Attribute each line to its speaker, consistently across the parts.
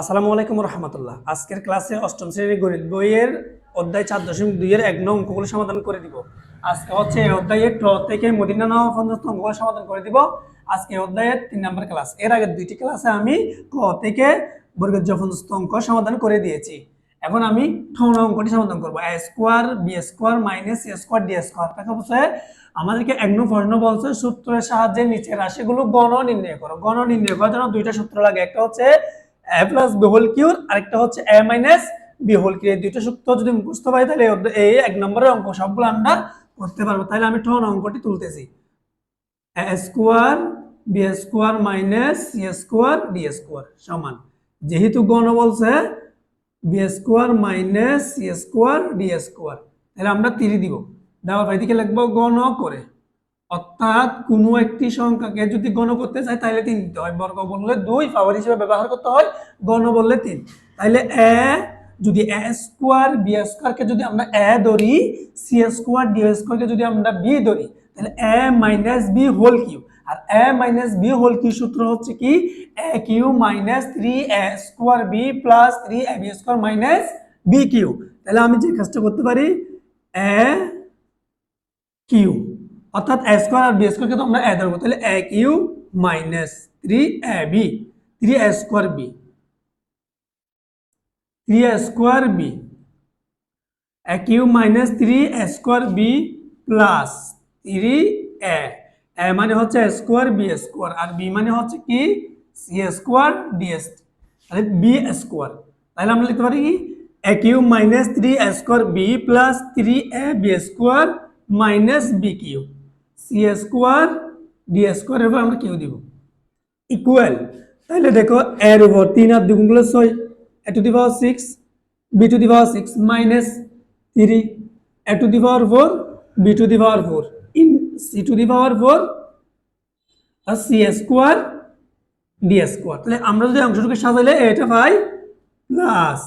Speaker 1: আসসালামু আলাইকুম রহমতুল্লাহ। আজকের ক্লাসে অষ্টম শ্রেণির গণিত বইয়ের অধ্যায় চার দশমিক দুইয়ের এক নং অঙ্কগুলো সমাধান করে দিব। আজকে হচ্ছে এই অধ্যায়ের ট থেকে মদিনা নামা পর্যন্ত অঙ্কগুলো সমাধান করে দিব। আজকে অধ্যায়ের তিন নম্বর ক্লাস। এর আগে দুইটি ক্লাসে আমি ক থেকে বর্গের জ পর্যন্ত অঙ্ক সমাধান করে দিয়েছি। এখন আমি ঠ অঙ্কটি সমাধান করব। A square b square minus a square d square তাকে বলছে, আমাদেরকে এক নং প্রশ্ন বলছে, সূত্রের সাহায্যে নিচের রাশিগুলো গণ নির্ণয় করো। গণ নির্ণয় করার জন্য দুইটা সূত্র লাগে। একটা হচ্ছে A plus B whole square আরেকটা হচ্ছে A minus B whole square এই দুইটা সূত্র যদি মুখস্থ পাই তাহলে এই এক নম্বরের অঙ্ক সবগুলো আমরা করতে পারব। তাহলে আমি ঠন অঙ্কটি তুলতেছি। A square b square minus c square d square সমান। যেহেতু গণ বলছে b square minus c square d square তাহলে আমরা তিরি দিব। দেওয়ার এদিকে লিখব গণ করে। অর্থাৎ কোনো একটি সংখ্যাকে যদি গণ করতে চাই তাহলে তিন দিতে হয়। বর্গ বললে দুই পাওয়ার হিসেবে ব্যবহার করতে হয় গণ বললে তিন। তাহলে এ যদি এ স্কোয়ার, বি স্কোয়ারকে যদি আমরা এ ধরি, সি স্কোয়ার, ডি স্কোয়ারকে যদি আমরা বি ধরি, তাহলে a minus b whole cube R a minus b whole cube সূত্র হচ্ছে কি? A cube minus three a square b plus three a b square minus b cube তাহলে আমি যে কাজটা করতে পারি, এ কিউ অর্থাৎ এ স্কোয়ার আর বি স্কোয়ারকে তো আমরা এ ধরবো, তাহলে a cube minus three a b three a square b three a square b a cube minus three a square b plus three a a মানে হচ্ছে স্কোয়ার বি স্কোয়ার আর B মানে হচ্ছে কি? সি স্কোয়ার ডি এস তাহলে B square তাহলে আমরা লিখতে পারি কি? A cube minus three a square b plus three a b square minus b cube. C square d square এরপর আমরা কিউ দিব? ইকুয়াল তাহলে দেখো, এর উপর তিন আর দুগুণগুলো ছয়, a to the power six b to the power six minus three a to the power four b to the power four in c to the power four R C square D square তাহলে আমরা যদি অংশটুকু সাজাইলে এটা পাই plus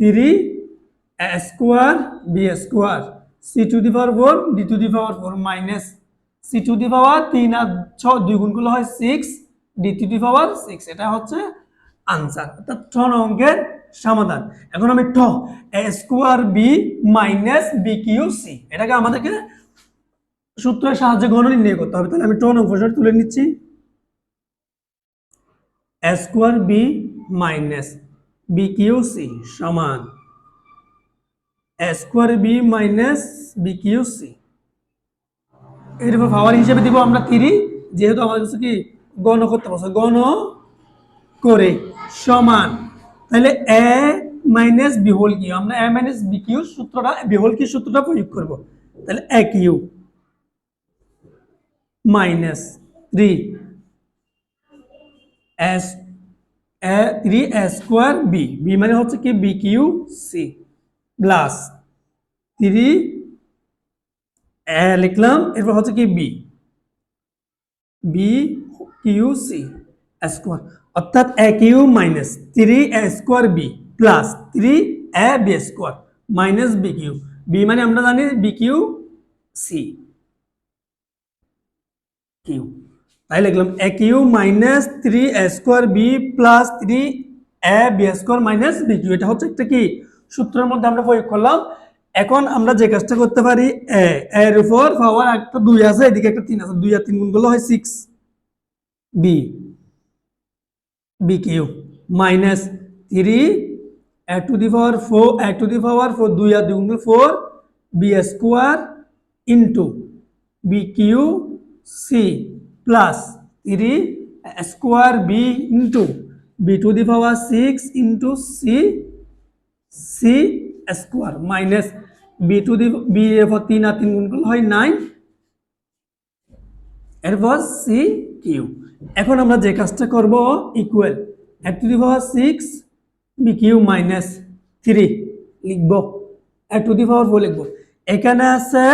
Speaker 1: three square b square c to the power four d to the power four minus c to the power তিন আর ছ, দুই গুণগুলো হয় six, d to the power six. এটা হচ্ছে আনসার, অর্থাৎ ঠ অঙ্কের সমাধান। এখন আমি ঠ, a square b minus b cube c. এটাকে আমাদেরকে সূত্রের সাহায্যে গণ নির্ণয় করতে হবে। তাহলে আমি ট অঙ্কটা তুলে নিচ্ছি। A square b minus b cube c সমান a square b minus b cube c. এরপর পাওয়ার হিসেবে দিব আমরা তিরি, যেহেতু আমাদের কাছে কি? গণ করতে পারছে গণ করে সমান। তাহলে a minus b whole cube. আমরা এ মাইনাস বি কিউ সূত্রটা, বি হোল কিউ সূত্রটা প্রয়োগ করব। তাহলে a cube minus three s three a square b. B মানে হচ্ছে কি? B cube c plus three লিখলাম, এরপর হচ্ছে কি b b cube c square অর্থাৎ a cube minus three a square b plus three a b square minus b cube b মানে আমরা জানি বি কিউ সি কিউ তাই লিখলাম a cube minus three a square b plus three a b square minus b cube এটা হচ্ছে একটা কি? সূত্রের মধ্যে আমরা প্রয়োগ করলাম এখন আমরা যে কাজটা করতে পারি এ এর উপর পাওয়ার একটা দুই আছে, এদিকে একটা তিন আছে, দুই আর তিন গুণ করলে হয় six b b cube minus three a to the power four a to the power four দুই আর দুই গুণ four b square into b cube c plus three square b into b to the power six into c c square minus b to the b এরপর তিন আর তিন গুণ করলে হয় নাইন এরপর সি কিউ এখন আমরা যে কাজটা করব ইকুয়াল এক to the power six b cube minus three লিখব। এক টু দি পাওয়ার ফোর লিখব। এখানে আছে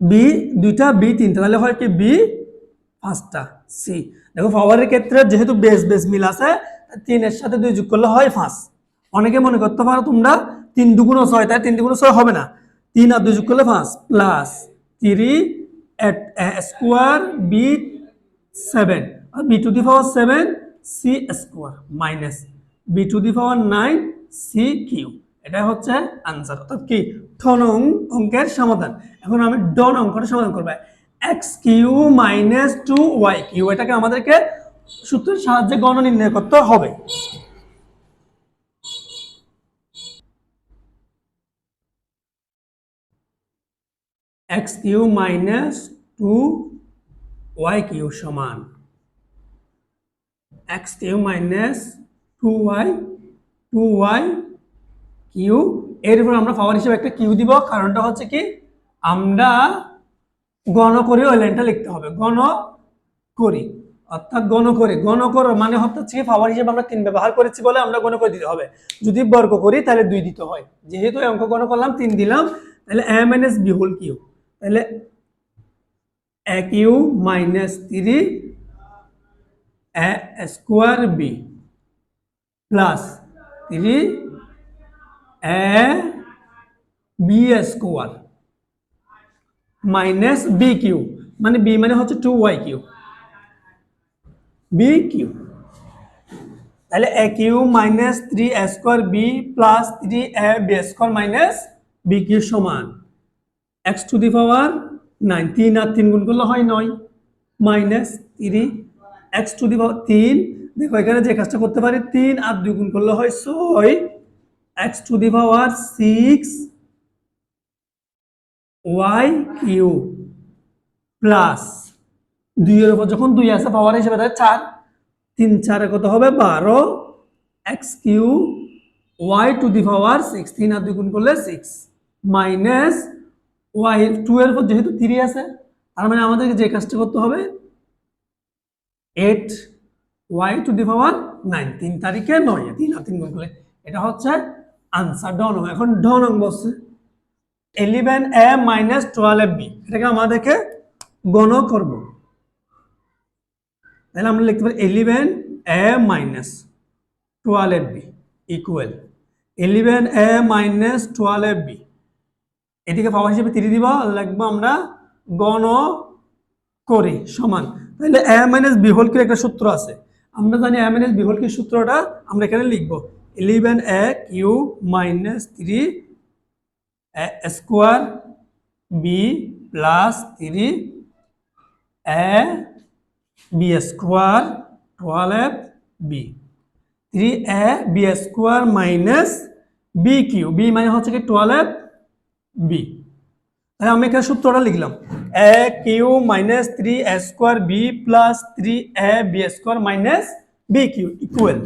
Speaker 1: বি দুইটা বি তিনটা। তাহলে হয় কি বি পাঁচটা। সি দেখো পাওয়ারের ক্ষেত্রে যেহেতু বেস বেস মিল আছে, তিনের সাথে দুই যোগ করলে হয় পাঁচ। অনেকে মনে করতে পারো তোমরা তিন দুগুণ ছয়, তাই তিন দুগুণ ছয় হবে না। তিন আর দুই যোগ করলে পাঁচ। Plus three square b seven R b to the power seven c square minus b to the power nine c cube এটা হচ্ছে আনসার অর্থাৎ কি? ঠ নং অঙ্কের সমাধান। এখন আমি ড নং অঙ্কটা সমাধান করব। X cube minus two y cube এটাকে আমাদেরকে সূত্রের সাহায্যে গণ নির্ণয় করতে হবে। X cube minus two y cube সমান। X cube minus two y two y cube এর উপর আমরা পাওয়ার হিসেবে একটা কিউ দিব, কারণটা হচ্ছে কি আমরা গণ করে ওই লাইনটা লিখতে হবে। গণ করি, অর্থাৎ গণ করে। গণ করো মানে হচ্ছে পাওয়ার হিসেবে আমরা তিন ব্যবহার করেছি বলে আমরা গণ করে দিতে হবে। যদি বর্গ করি তাহলে দুই দিতে হয়। যেহেতু অঙ্ক গণ করলাম, তিন দিলাম, তাহলে m n s b cube. তাহলে এক u minus three square b plus three a b square minus b cube মানে বি মানে হচ্ছে two y cube. B cube. তাহলে a cube minus three square b plus three a b square minus b cube সমান। X to the power nine, তিন আর তিন গুণ করলে হয় নয়। Minus three x to the power তিন। দেখো এখানে যে কাজটা করতে পারি, তিন আর দুই গুণ করলে হয় ছয়। X to the power six y cube plus দুইয়ের উপর যখন দুই আছে পাওয়ার হিসেবে তাহলে চার। তিন চারে কত হবে? বারো। X cube y to the power six, তিন আর দুই গুণ করলে সিক্স। মাইনাস ওয়াই টু এর যেহেতু থ্রি আছে, তার মানে আমাদেরকে যে কাজটা করতে হবে eight y to the power nine তিন তারিখে নয়, তিন আর তিন করলে এটা হচ্ছে আনসার ডন এখন ডন বসছে eleven a minus twelve b এটাকে আমাদেরকে গণ করব। তাহলে আমরা লিখতে পারি eleven a minus twelve b equal eleven a minus twelve b এটিকে পাওয়ার হিসেবে তিরি দিব, লিখব আমরা গণ করি, সমান। তাহলে এ মাইনাস বি হোল একটা সূত্র আছে। আমরা জানি এ মাইনাস বি হোল কি সূত্রটা আমরা এখানে লিখব। Eleven a cube minus three square b plus three a b square twelve b three a b square minus b cube b মানে হচ্ছে কি টুয়েলভ বি তাহলে আমি এখানে সূত্রটা লিখলাম। A cube minus three a square b plus three a b square minus b cube equal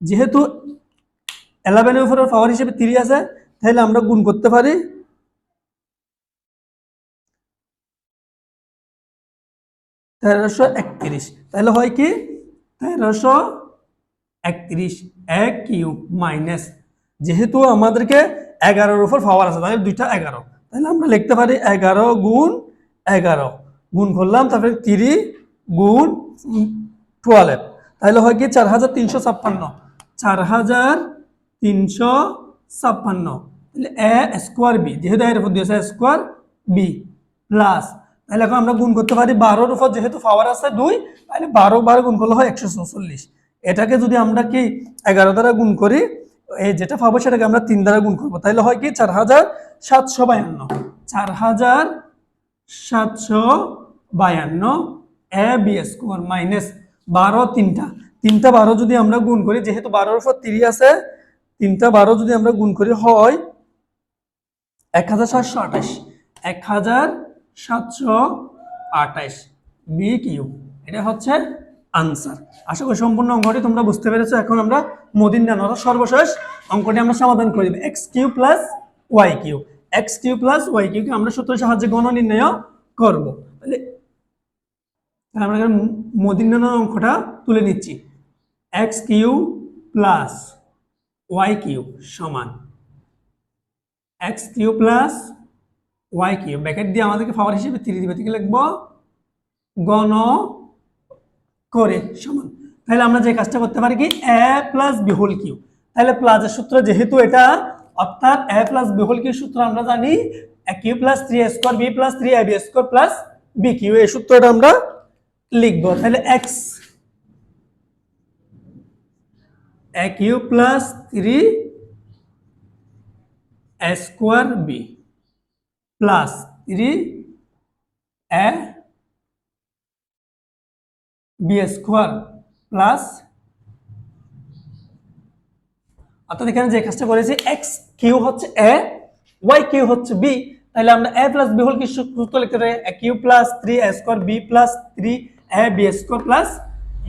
Speaker 1: যেহেতু এলেভেনের উপরে পাওয়ার হিসেবে থ্রি আছে, তাহলে আমরা গুণ করতে পারি তেরোশো একত্রিশ। তাহলে হয় কি? তেরোশো একত্রিশ এক কিউ মাইনাস যেহেতু আমাদেরকে এগারোর উপর পাওয়ার আছে, তাহলে দুইটা এগারো। তাহলে আমরা লিখতে পারি এগারো গুণ এগারো। গুণ করলাম, তারপরে তিরি গুণ টুয়েলভ তাহলে হয় কি? চার হাজার তিনশো ছাপ্পান্ন। চার হাজার তিনশো ছাপ্পান্ন। তাহলে এ স্কোয়ার বি যেহেতু এর উপর দিয়েছে স্কোয়ার বি প্লাস তাহলে এখন আমরা গুণ করতে পারি বারোর উপর, যেহেতু পাওয়ার আছে দুই, তাহলে বারো বারো গুণ করলে হয় একশো চৌচল্লিশ এটাকে যদি আমরা কি এগারো দ্বারা গুণ করি এই যেটা পাবো সেটাকে আমরা তিন দ্বারা গুণ করব। তাহলে হয় কি? চার হাজার সাতশো বায়ান্ন। চার হাজার সাতশো বায়ান্ন এ বি স্কোয়ার মাইনাস বারো তিনটা। তিনটা বারো যদি আমরা গুণ করি, যেহেতু বারোর উপর তিরি আছে, তিনটা বারো যদি আমরা গুণ করি হয় এক হাজার সাতশো আঠাশ। এক হাজার সাতশো আঠাশ বি কিউ এটা হচ্ছে আনসার আশা করি সম্পূর্ণ অঙ্কটি তোমরা বুঝতে পেরেছ। এখন আমরা মদিন অর্থাৎ সর্বশেষ। অঙ্কটি আমরা সমাধান করে দেবো। X cube plus y cube x cube plus y কিউকে আমরা সূত্রের সাহায্যে গণ নির্ণয় করব। তাহলে আমরা মদিন অঙ্কটা তুলে নিচ্ছি। X cube plus y cube সমান। X cube plus y cube bracket দিয়ে আমাদেরকে পাওয়ার হিসেবে তিরি দিবে। থেকে লিখব? গণ করে, সমান। তাহলে আমরা যে কাজটা করতে পারি কি? A plus b whole cube তাহলে প্লাসের সূত্র যেহেতু এটা, অর্থাৎ a plus b whole cube সূত্র আমরা জানি cube plus three a square b plus three a b square plus b cube এই সূত্রটা আমরা লিখব। তাহলে x a cube plus three a square b plus three a b square plus অর্থাৎ এখানে যে কাজটা করেছি এক্স কিউ হচ্ছে এ ওয়াই কিউ হচ্ছে বি তাহলে আমরা এ প্লাস বি হোল কি সূত্র লিখতে পারি? Cube plus three a square b plus three a b square plus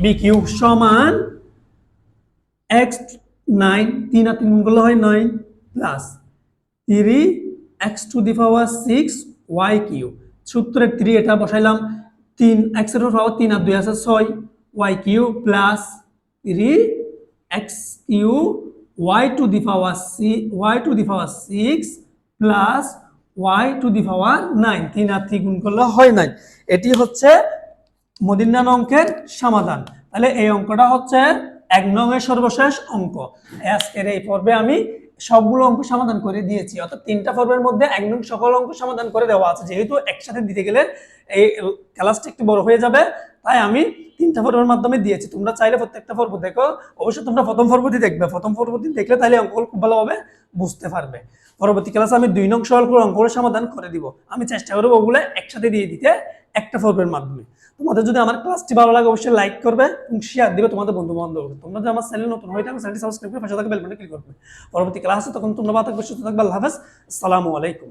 Speaker 1: b cube সমান এক্স নাইন তিন আর তিন করলে হয় nine plus three x to the power six y cube সূত্রের থ্রি এটা বসাইলাম। তিন এক্সের পাওয়ার তিন আর দুই আছে ছয় y cube plus three x cube y to the power c y to the power six plus y to the power nine তিন আর তিন গুণ করলে হয় নাইন এটি হচ্ছে মদিনান অঙ্কের সমাধান। তাহলে এই অঙ্কটা হচ্ছে এক নংয়ের সর্বশেষ অঙ্ক। আজকের এই পর্বে আমি সবগুলো অঙ্ক সমাধান করে দিয়েছি। অর্থাৎ তিনটা পর্বের মধ্যে এক নং সকল অঙ্ক সমাধান করে দেওয়া আছে। যেহেতু একসাথে দিতে গেলে এই ক্লাসটা একটু বড় হয়ে যাবে, তাই আমি তিনটা পর্বের মাধ্যমে দিয়েছি। তোমরা চাইলে প্রত্যেকটা পর্ব দেখো। অবশ্যই তোমরা প্রথম পর্বটি দেখবে। প্রথম পর্বটি দেখলে তাহলে অঙ্কগুলো খুব ভালোভাবে বুঝতে পারবে। পরবর্তী ক্লাসে আমি দুই নং করে অঙ্কগুলো সমাধান করে দিব। আমি চেষ্টা করব ওগুলো একসাথে দিয়ে দিতে। একটা পর্বের মাধ্যমে। তোমাদের যদি আমার ক্লাসটি ভালো লাগে, অবশ্যই লাইক করবে এবং শেয়ার দিবে তোমাদের বন্ধু বান্ধব তোমরা যদি আমার চ্যানেল নতুন হয়ে থাকো চ্যানেলটি সাবস্ক্রাইব করে পাশে থাকা বেল বাটনে ক্লিক করবে। পরবর্তী ক্লাসে তখন তোমরা ভালো থাকবে, সুস্থ থাকবে, আল্লাহ হাফেজ। আসসালামু আলাইকুম।